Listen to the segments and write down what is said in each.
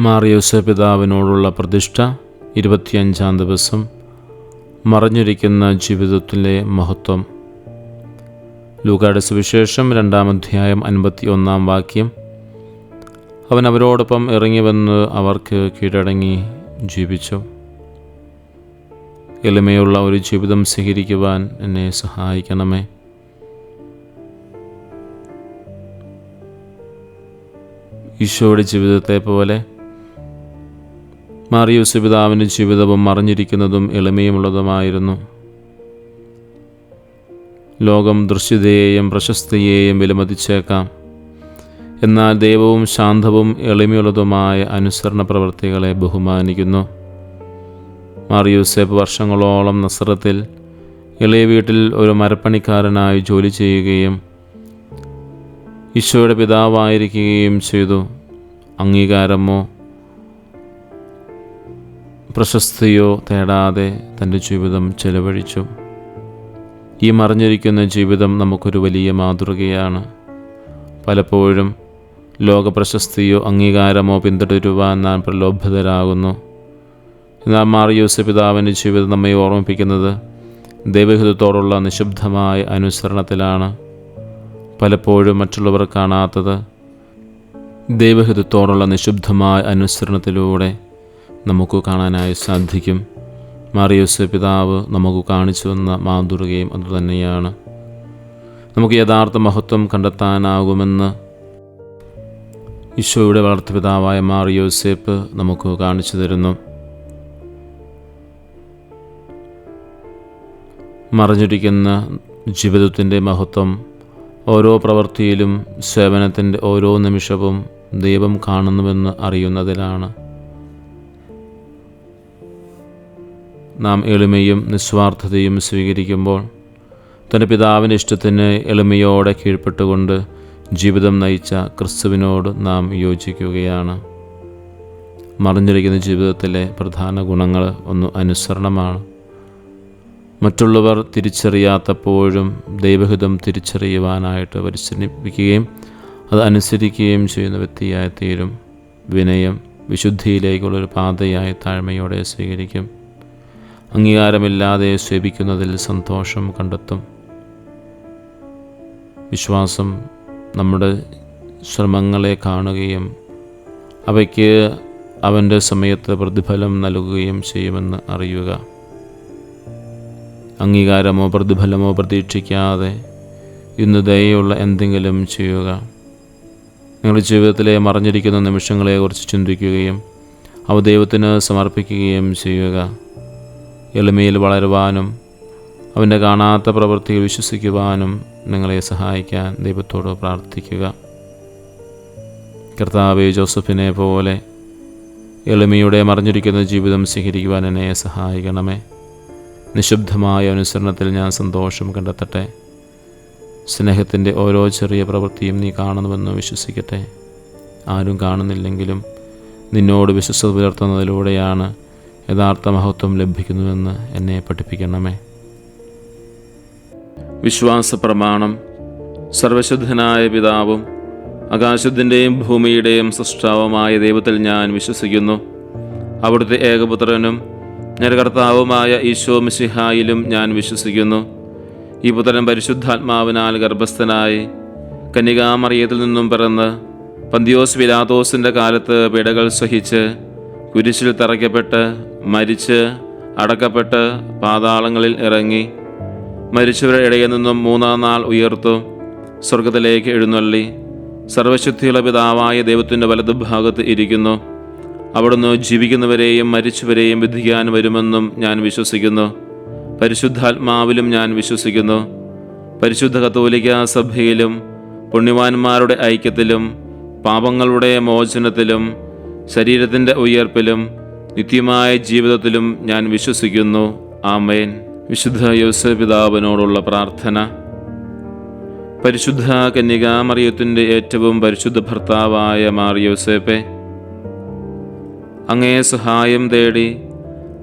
മാറിയോസ പിതാവിനോടുള്ള പ്രതിഷ്ഠ ഇരുപത്തിയഞ്ചാം ദിവസം മറഞ്ഞിരിക്കുന്ന ജീവിതത്തിലെ മഹത്വം. ലൂക്കായുടെ സുവിശേഷം രണ്ടാം അധ്യായം അൻപത്തി ഒന്നാം വാക്യം. അവൻ അവരോടൊപ്പം ഇറങ്ങിവന്ന് അവർക്ക് കീഴടങ്ങി ജീവിച്ചു. എളിമയുള്ള ഒരു ജീവിതം സ്വീകരിക്കുവാൻ എന്നെ സഹായിക്കണമേ. ഈശോയുടെ ജീവിതത്തെ പോലെ മാറിയൂസ് പിതാവിന്റെ ജീവിതവും മറിഞ്ഞിരിക്കുന്നതും എളിമയുമുള്ളതുമായിരുന്നു. ലോകം ദൃശ്യതയെയും പ്രശസ്തിയെയും വിലമതിച്ചേക്കാം. എന്നാൽ ദൈവവും ശാന്തവും എളിമയുള്ളതുമായ അനുസരണ പ്രവൃത്തികളെ ബഹുമാനിക്കുന്നു. മാറിയൂസേപ്പ് വർഷങ്ങളോളം നസ്രത്തിൽ ഇളയ വീട്ടിൽ ഒരു മരപ്പണിക്കാരനായി ജോലി ചെയ്യുകയും ഈശോയുടെ പിതാവായിരിക്കുകയും ചെയ്തു. അംഗീകാരമോ പ്രശസ്തിയോ തേടാതെ തന്റെ ജീവിതം ചെലവഴിച്ചു. ഈ മറിഞ്ഞിരിക്കുന്ന ജീവിതം നമുക്കൊരു വലിയ മാതൃകയാണ്. പലപ്പോഴും ലോക പ്രശസ്തിയോ അംഗീകാരമോ പിന്തുടരുവാൻ നാം പ്രലോഭിതരാകുന്നു. എന്നാൽ മാറിയൂസ പിതാവിന്റെ ജീവിതം നമ്മെ ഓർമ്മിപ്പിക്കുന്നത് ദൈവഹിതത്തോടുള്ള നിശബ്ദമായ അനുസരണത്തിലാണ്. പലപ്പോഴും മറ്റുള്ളവർ കാണാത്തത് ദൈവഹിതത്തോടുള്ള നിശബ്ദമായ അനുസരണത്തിലൂടെ നമുക്ക് കാണാനായി സാധിക്കും. മാറിയോസ് പിതാവ് നമുക്ക് കാണിച്ചു വന്ന മാതൃകയും അതുതന്നെയാണ് നമുക്ക് യഥാർത്ഥ മഹത്വം കണ്ടെത്താനാകുമെന്ന് ഈശോയുടെ വളർത്തുപിതാവായ മാറിയോസേപ്പ് നമുക്ക് കാണിച്ചു തരുന്നു. മറിഞ്ഞിരിക്കുന്ന ജീവിതത്തിന്റെ മഹത്വം ഓരോ പ്രവൃത്തിയിലും സേവനത്തിന്റെ ഓരോ നിമിഷവും ദൈവം കാണുന്നുവെന്ന് അറിയുന്നതിലാണ്. നാം എളിമയും നിസ്വാർത്ഥതയും സ്വീകരിക്കുമ്പോൾ തന്റെ പിതാവിന്റെ ഇഷ്ടത്തിന് എളിമയോടെ കീഴ്പ്പെട്ടുകൊണ്ട് ജീവിതം നയിച്ച ക്രിസ്തുവിനോട് നാം യോജിക്കുകയാണ്. മറിഞ്ഞിരിക്കുന്ന ജീവിതത്തിലെ പ്രധാന ഗുണങ്ങൾ ഒന്ന് അനുസരണമാണ്. മറ്റുള്ളവർ തിരിച്ചറിയാത്തപ്പോഴും ദൈവഹിതം തിരിച്ചറിയുവാനായിട്ട് പരിശ്രമിക്കുകയും അത് അനുസരിക്കുകയും ചെയ്യുന്ന വ്യക്തിയായി തീരും വിനയം വിശുദ്ധിയിലേക്കുള്ളൊരു പാതയായി താഴ്മയോടെ സ്വീകരിക്കും. അംഗീകാരമില്ലാതെ സേവിക്കുന്നതിൽ സന്തോഷം കണ്ടെത്തും. വിശ്വാസം നമ്മുടെ ശ്രമങ്ങളെ കാണുകയും അവയ്ക്ക് അവന്റെ സമയത്ത് പ്രതിഫലം നൽകുകയും ചെയ്യുമെന്ന് അറിയുക. അംഗീകാരമോ പ്രതിഫലമോ പ്രതീക്ഷിക്കാതെ ഇന്ന് ദയുള്ള എന്തെങ്കിലും ചെയ്യുക. നിങ്ങളുടെ ജീവിതത്തിലെ മറഞ്ഞിരിക്കുന്ന നിമിഷങ്ങളെക്കുറിച്ച് ചിന്തിക്കുകയും അവ ദൈവത്തിന് സമർപ്പിക്കുകയും ചെയ്യുക. എളിമയിൽ വളരുവാനും അവന്റെ കാണാത്ത പ്രവൃത്തിയിൽ വിശ്വസിക്കുവാനും നിങ്ങളെ സഹായിക്കാൻ ദൈവത്തോട് പ്രാർത്ഥിക്കുക. കർത്താവ് ജോസഫിനെ പോലെ എളിമയുടെ മറിഞ്ഞിരിക്കുന്ന ജീവിതം സ്വീകരിക്കുവാൻ എന്നെ സഹായിക്കണമേ. നിശബ്ദമായ അനുസരണത്തിൽ ഞാൻ സന്തോഷം കണ്ടെത്തട്ടെ. സ്നേഹത്തിന്റെ ഓരോ ചെറിയ പ്രവൃത്തിയും നീ കാണുന്നുവെന്ന് വിശ്വസിക്കട്ടെ. ആരും കാണുന്നില്ലെങ്കിലും നിന്നോട് വിശ്വസത പുലർത്തുന്നതിലൂടെയാണ് യഥാർത്ഥ മഹത്വം ലഭിക്കുന്നുവെന്ന് എന്നെ പഠിപ്പിക്കണമേ. വിശ്വാസ പ്രമാണം സർവശുദ്ധനായ പിതാവും ആകാശത്തിന്റെയും ഭൂമിയുടെയും സൃഷ്ടാവുമായ ദൈവത്തിൽ ഞാൻ വിശ്വസിക്കുന്നു. അവിടുത്തെ ഏകപുത്രനും നരകർത്താവുമായ ഈശോ മിശിഹായിലും ഞാൻ വിശ്വസിക്കുന്നു. ഈ പുത്രൻ പരിശുദ്ധാത്മാവിനാൽ ഗർഭസ്ഥനായി കന്യകാമറിയത്തിൽ നിന്നും പിറന്ന് പന്തിയോസ് വിലാതോസിന്റെ കാലത്ത് പിടകൾ സഹിച്ച് കുരിശിൽ തറയ്ക്കപ്പെട്ട് മരിച്ച് അടക്കപ്പെട്ട് പാതാളങ്ങളിൽ ഇറങ്ങി മരിച്ചവരുടെ ഇടയിൽ നിന്നും മൂന്നാം നാൾ ഉയർത്തു സ്വർഗത്തിലേക്ക് എഴുന്നള്ളി. സർവശുദ്ധിയുള്ള പിതാവായ ദൈവത്തിന്റെ വലതുഭാഗത്ത് ഇരിക്കുന്നു. അവിടുന്ന് ജീവിക്കുന്നവരെയും മരിച്ചവരെയും വിധിക്കാൻ വരുമെന്നും ഞാൻ വിശ്വസിക്കുന്നു. പരിശുദ്ധാത്മാവിലും ഞാൻ വിശ്വസിക്കുന്നു. പരിശുദ്ധ കത്തോലിക്ക സഭയിലും പുണ്യവാന്മാരുടെ ഐക്യത്തിലും പാപങ്ങളുടെ മോചനത്തിലും ശരീരത്തിന്റെ ഉയർപ്പിലും നിത്യമായ ജീവിതത്തിലും ഞാൻ വിശ്വസിക്കുന്നു. ആമേൻ. വിശുദ്ധ യോസ പിതാവിനോടുള്ള പ്രാർത്ഥന. പരിശുദ്ധ കന്യകാമറിയത്തിന്റെ ഏറ്റവും പരിശുദ്ധ ഭർത്താവായ മാറിയോസേപ്പെ അങ്ങേ സഹായം തേടി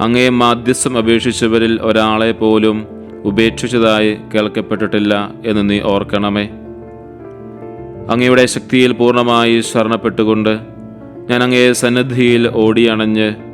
അങ്ങേ മാധ്യസ്ഥം അപേക്ഷിച്ചവരിൽ ഒരാളെ പോലും ഉപേക്ഷിച്ചതായി കേൾക്കപ്പെട്ടിട്ടില്ല എന്ന് നീ ഓർക്കണമേ. അങ്ങയുടെ ശക്തിയിൽ പൂർണമായി ശരണപ്പെട്ടുകൊണ്ട് ഞാൻ അങ്ങേ സന്നദ്ധിയിൽ ഓടിയണഞ്ഞ്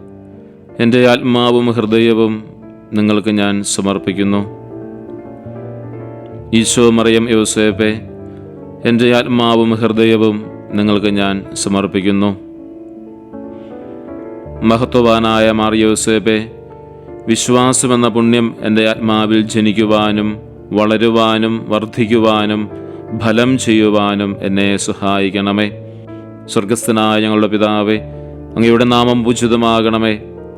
എന്റെ ആത്മാവും ഹൃദയവും നിങ്ങൾക്ക് ഞാൻ സമർപ്പിക്കുന്നു. ഈശോ മറിയം യോസേപ്പെ എന്റെ ആത്മാവും ഹൃദയവും നിങ്ങൾക്ക് ഞാൻ സമർപ്പിക്കുന്നു. മഹത്വവാനായ മാറിയോസേപ്പെ യൗസേപ്പെ വിശ്വാസമെന്ന പുണ്യം എന്റെ ആത്മാവിൽ ജനിക്കുവാനും വളരുവാനും വർദ്ധിക്കുവാനും ഫലം ചെയ്യുവാനും എന്നെ സഹായിക്കണമേ. സ്വർഗസ്ഥനായ ഞങ്ങളുടെ പിതാവേ അങ്ങയുടെ നാമം പൂജിതമാകണമേ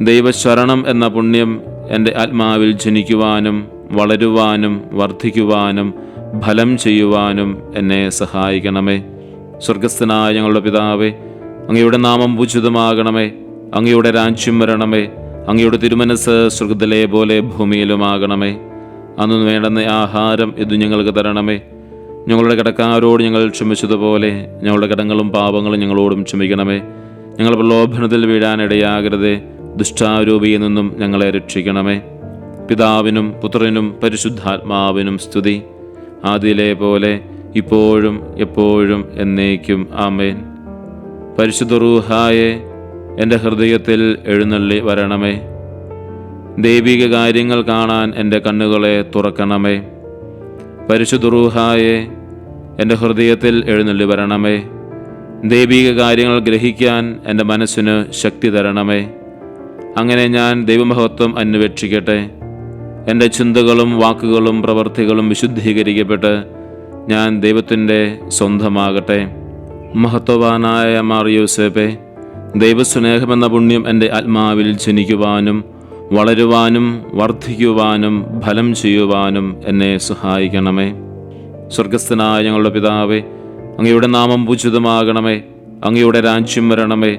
ദൈവശരണം എന്ന പുണ്യം എന്റെ ആത്മാവിൽ ജനിക്കുവാനും വളരുവാനും വർദ്ധിക്കുവാനും ഫലം ചെയ്യുവാനും എന്നെ സഹായിക്കണമേ. സ്വർഗസ്ഥനായ ഞങ്ങളുടെ പിതാവേ അങ്ങയുടെ നാമം പൂജിതമാകണമേ അങ്ങയുടെ രാജ്യം വരണമേ. അങ്ങയുടെ തിരുമനസ് സ്വർഗത്തിലെ പോലെ ഭൂമിയിലുമാകണമേ. അന്ന് വേണ്ടുന്ന ആഹാരം ഇത് ഞങ്ങൾക്ക് തരണമേ. ഞങ്ങളുടെ കടക്കാരോട് ഞങ്ങൾ ക്ഷമിച്ചതുപോലെ ഞങ്ങളുടെ കടങ്ങളും പാപങ്ങളും ഞങ്ങളോടും ക്ഷമിക്കണമേ. ഞങ്ങൾ പ്രലോഭനത്തിൽ വീഴാനിടയാകരുതേ. ദുഷ്ടാരൂപിയിൽ നിന്നും ഞങ്ങളെ രക്ഷിക്കണമേ. പിതാവിനും പുത്രനും പരിശുദ്ധാത്മാവിനും സ്തുതി. ആദിയിലെ പോലെ ഇപ്പോഴും എപ്പോഴും എന്നേക്കും ആമേൻ. പരിശുദ്ധ റൂഹായെ എന്റെ ഹൃദയത്തിൽ എഴുന്നള്ളി വരണമേ. ദൈവിക കാര്യങ്ങൾ കാണാൻ എന്റെ കണ്ണുകളെ തുറക്കണമേ. പരിശുദ്ധ റൂഹായെ എന്റെ ഹൃദയത്തിൽ എഴുന്നള്ളി വരണമേ. ദൈവിക കാര്യങ്ങൾ ഗ്രഹിക്കാൻ എന്റെ മനസ്സിന് ശക്തി തരണമേ. അങ്ങനെ ഞാൻ ദൈവമഹത്വം അന്വേഷിക്കട്ടെ. എന്റെ ചിന്തകളും വാക്കുകളും പ്രവർത്തികളും വിശുദ്ധീകരിക്കപ്പെട്ട് ഞാൻ ദൈവത്തിന്റെ സ്വന്തമാകട്ടെ. മഹത്വവാനായ മാർ യൂസേപ്പെ ദൈവസ്നേഹമെന്ന പുണ്യം എന്റെ ആത്മാവിൽ ജനിക്കുവാനും വളരുവാനും വർദ്ധിക്കുവാനും ഫലം ചെയ്യുവാനും എന്നെ സഹായിക്കണമേ. സ്വർഗസ്ഥനായ ഞങ്ങളുടെ പിതാവേ അങ്ങയുടെ നാമം പൂജിതമാകണമേ. അങ്ങയുടെ രാജ്യം വരണമേ.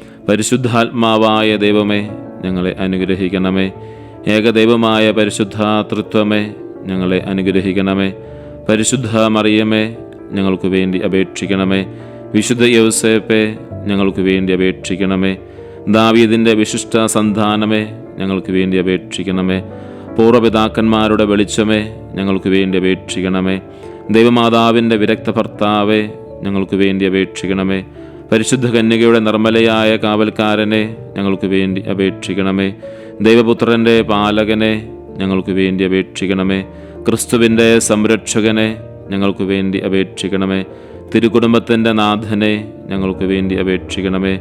പരിശുദ്ധാത്മാവായ ദൈവമേ ഞങ്ങളെ അനുഗ്രഹിക്കണമേ. ഏകദൈവമായ പരിശുദ്ധ തൃത്വമേ ഞങ്ങളെ അനുഗ്രഹിക്കണമേ. പരിശുദ്ധ മറിയമേ ഞങ്ങൾക്ക് വേണ്ടി അപേക്ഷിക്കണമേ. വിശുദ്ധ യൗസേപ്പെ ഞങ്ങൾക്ക് വേണ്ടി അപേക്ഷിക്കണമേ. ദാവീദിന്റെ വിശിഷ്ട സന്താനമേ ഞങ്ങൾക്ക് വേണ്ടി അപേക്ഷിക്കണമേ. പൂർവപിതാക്കന്മാരുടെ വെളിച്ചമേ ഞങ്ങൾക്ക് വേണ്ടി അപേക്ഷിക്കണമേ. ദൈവമാതാവിന്റെ വിരക്ത ഭർത്താവേ ഞങ്ങൾക്ക് വേണ്ടി അപേക്ഷിക്കണമേ. പരിശുദ്ധ കന്യകയുടെ നിർമ്മലയായ കാവൽക്കാരനെ ഞങ്ങൾക്ക് വേണ്ടി അപേക്ഷിക്കണമേ. ദൈവപുത്രന്റെ പാലകനെ ഞങ്ങൾക്ക് വേണ്ടി അപേക്ഷിക്കണമേ. ക്രിസ്തുവിന്റെ സംരക്ഷകനെ ഞങ്ങൾക്ക് വേണ്ടി അപേക്ഷിക്കണമേ. തിരുകുടുംബത്തിന്റെ നാഥനെ ഞങ്ങൾക്ക് വേണ്ടി അപേക്ഷിക്കണമേ.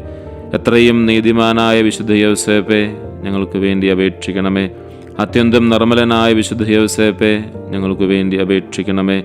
എത്രയും നീതിമാനായ വിശുദ്ധ യോസേപ്പെ ഞങ്ങൾക്ക് വേണ്ടി അപേക്ഷിക്കണമേ. അത്യന്തം നിർമ്മലനായ വിശുദ്ധ യോസേപ്പെ ഞങ്ങൾക്ക് വേണ്ടി അപേക്ഷിക്കണമേ.